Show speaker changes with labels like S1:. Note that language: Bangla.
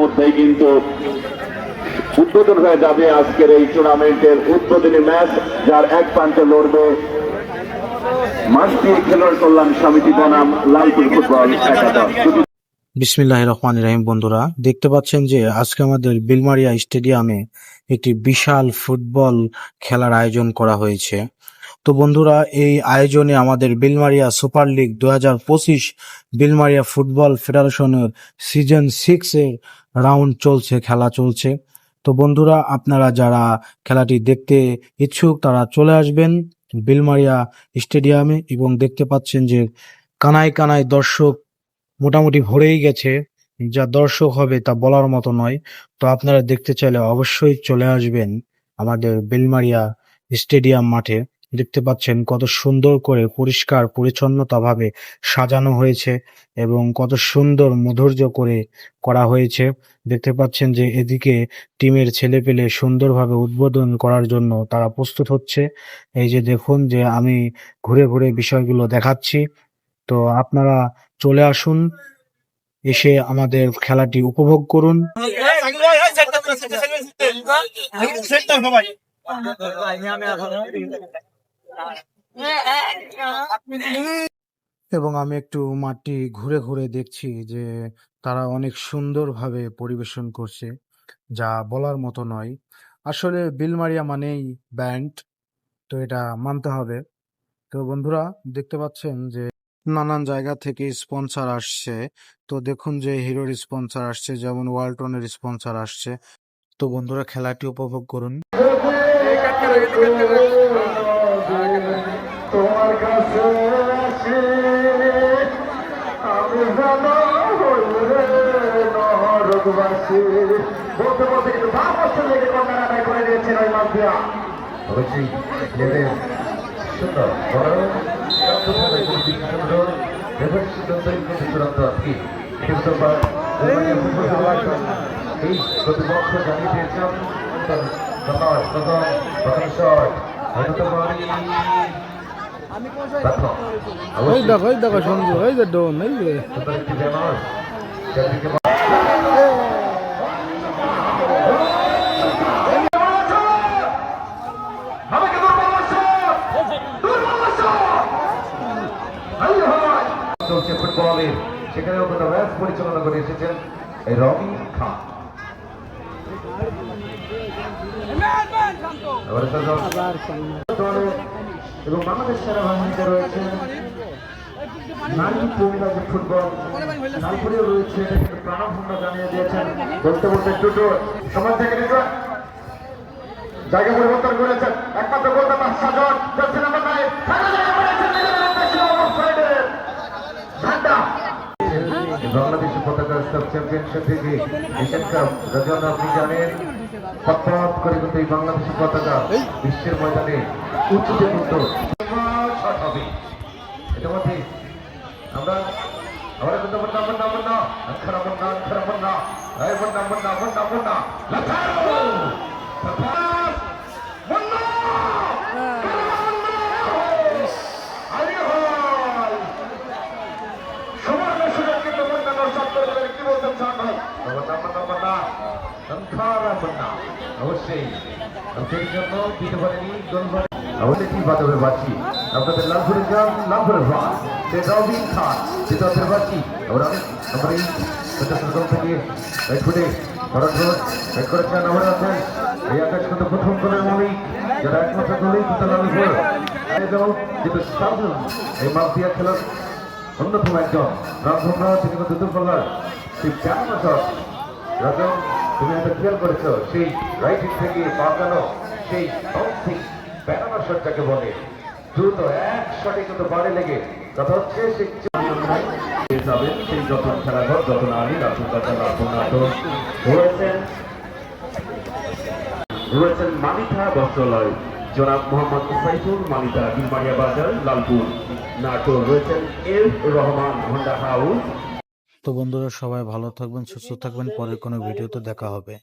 S1: মধ্যেই কিন্তু উদ্বোধন হয়ে যাবে আজকের এই টুর্নামেন্টের উদ্বোধনী ম্যাচ, যার এক প্রান্তে লড়বে খেলোয়াড় কল্যাণ সমিতি বনাম লালপুর ফুটবল
S2: বিসমিল্লাহ রহমান রহিম বন্ধুরা, দেখতে পাচ্ছেন যে আজকে আমাদের বিলমারিয়া স্টেডিয়ামে একটি বিশাল ফুটবল খেলার আয়োজন করা হয়েছে। তো বন্ধুরা, এই আয়োজনে আমাদের বিলমারিয়া সুপার লিগ দু হাজার পঁচিশ বিলমারিয়া ফুটবল ফেডারেশনের সিজন সিক্স এর রাউন্ড চলছে, খেলা চলছে। তো বন্ধুরা, আপনারা যারা খেলাটি দেখতে ইচ্ছুক, তারা চলে আসবেন বিলমারিয়া স্টেডিয়ামে এবং দেখতে পাচ্ছেন যে কানায় কানায় দর্শক মোটামুটি ভরেই গেছে। যা দর্শক হবে তা বলার মতো নয়। তো আপনারা দেখতে চাইলে অবশ্যই চলে আসবেন আমাদের বেলমারিয়া স্টেডিয়াম মাঠে। দেখতে পাচ্ছেন কত সুন্দর করে পরিষ্কার পরিচ্ছন্নতা ভাবে সাজানো হয়েছে এবং কত সুন্দর মধুর্য করে করা হয়েছে দেখতে পাচ্ছেন যে এদিকে টিমের ছেলে পেলে সুন্দরভাবে উদ্বোধন করার জন্য তারা প্রস্তুত হচ্ছে এই যে দেখুন যে আমি ঘুরে ঘুরে বিষয়গুলো দেখাচ্ছি তো আপনারা চলে আসুন এসে আমাদের খেলাটি উপভোগ করুন এবং আমি একটু মাঠটি ঘুরে ঘুরে দেখছি যে তারা অনেক সুন্দরভাবে পরিবেশন করছে, যা বলার মতো নয়। আসলে বিলমারিয়া মানেই ব্যান্ড তো এটা মানতে হবে। তো বন্ধুরা, দেখতে পাচ্ছেন যে নানান জায়গা থেকে স্পন্সর আসছে। তো দেখুন যে হিরোর স্পন্সর আসছে, যেমন ওয়ালটনের স্পন্সর আসছে। তো বন্ধুরা, খেলাটি উপভোগ করুন।
S1: তোমার কাছে আসি আমি জানো নরকবাসী বলতে বলতে কিন্তু ভাব বছর লেগে কন্যা আদায় করে দিয়েছেন ওই মাধ্যমে
S3: অবশ্যই প্লেয়ারের সুন্দর জানিয়ে দিয়েছেন প্রকাশ প্রথম
S2: ওই দেখো ওই দেখো সঞ্জু ওই যে ডোন এই যে
S3: চলছে ফুটবলের পরিচালনা করে এসেছেন রবি খান এবং বাংলাদেশ সেনাবাহিনীতে রয়েছেন নারী মহিলা যে ফুটবল তারপরেও রয়েছে এটা কিন্তু প্রাণভঙ্গা জানিয়ে দিয়েছেন বলতে বলতে দুটো সমাজ থেকে জায়গা পরিবর্তন করেছেন একমাত্র কলকাতা সাজন নিজের পতাকা জানেন করে কিন্তু এই বাংলাদেশের পতাকা বিশ্বের ময়দানে উঁচুতে কিন্তু হবে। আমরা আমরা কিন্তু বন্যা বন্যা বন্যা অক্ষর বন্যা অক্ষর বন্যা এই বন্যা বন্যা বন্যা বন্যা লাথাও বন্যা সংখ্যারা বন্যা অবশ্যই সেই জন্য পারেনি গোল করে আমাদের কি বাজাবে বাঁচি আপনাদের লাভপুরের গ্রাম লাভপুরের ভাত সে রবিন খান সে তাদের বাঁচি আমরা আমরা এই প্রশাসন থেকে এক ফুটে রোড এক করেছেন আমরা আছেন এই আকাশ কিন্তু প্রথম গোলের মালিক যারা একমাত্র গোলেই কিন্তু এটাও কিন্তু সাধন এই মাফিয়া খেলার অন্যতম একজন রামভ্রমরা তিনি কিন্তু দুর্বলার সেই কেমন রাজন তুমি হয়তো খেয়াল করেছ? সেই রাইটিং থেকে পাকানো সেই বাউন্সিং ব্যানানা শট যাকে বলে। দ্রুত এক শটে বাড়ি লেগে কথা হচ্ছে সেই যাবেন সেই নাটক, রয়েছেন মালিথা বস্ত্রালয়, জনাব মোহাম্মদ সাইফুল মালিথা বিলমারিয়া বাজার, লালপুর নাটোর রয়েছেন এল রহমান হোন্ডা হাউস
S2: তো বন্ধুরা সবাই ভালো থাকবেন সুস্থ থাকবেন। পরের কোনো ভিডিওতে দেখা হবে।